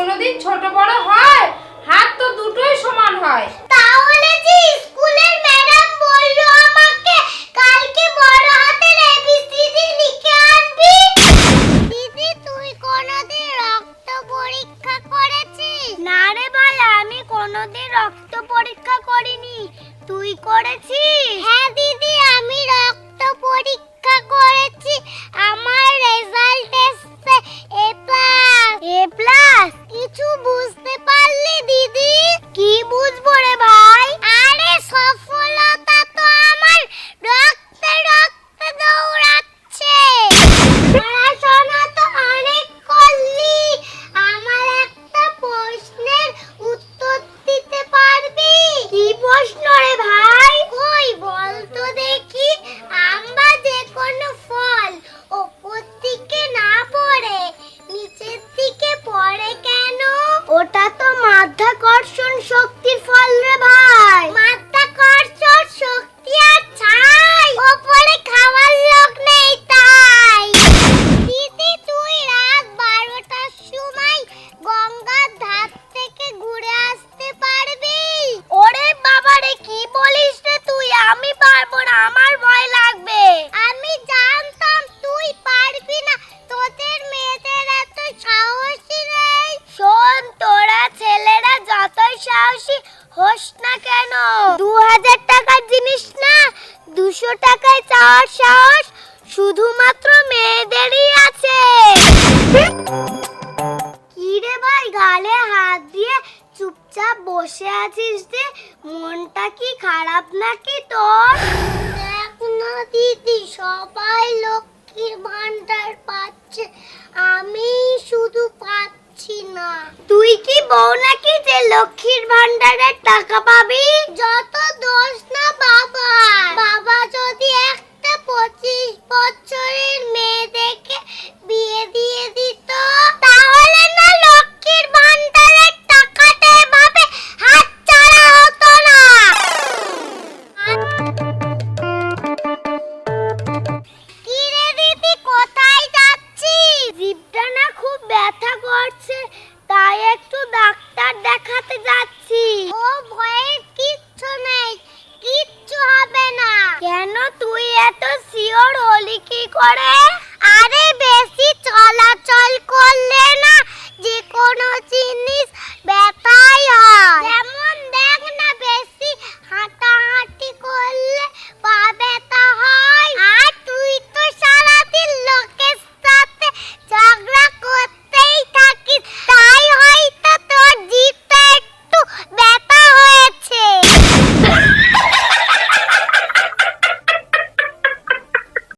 কোনোদিন ছোট বড় হয় হাত তো দুটোই সমান হয়। তাহলে যে স্কুলের ম্যাডাম বলল আমাকে কালকে বড় হাতের এবিসিডি লিখে আনবি। দিদি তুই কোনোদিন রক্ত পরীক্ষা করেছিস? না রে বালা আমি কোনোদিন রক্ত পরীক্ষা করিনি। তুই করেছিস? হ্যাঁ দিদি আমি রক্ত পরীক্ষা করেছি। টাকায় চাওয়ার সাহস শুধুমাত্র মেয়েদেরই আছে। কি রে ভাই, গালে হাত দিয়ে চুপচাপ বসে আছিস যে? মনটা কি খারাপ নাকি তোর? দেখ না দিদি, সবাই লক্ষ্মীর ভান্ডার পাচ্ছে। আমি শুধু পাচ্ছি পাচ্ছি না। তুই কি বউ নাকি যে লক্ষ্মীর ভান্ডারের টাকা পাবি? যত দোষ না বাবা বাবা যদি এক ব্যথা করছে, তাই একটু ডাক্তার দেখাতে যাচ্ছি। ও ভয়ে কিচ্ছু নেই, কিচ্ছু হবে না। কেন তুই এত সিওর হলি কি করে?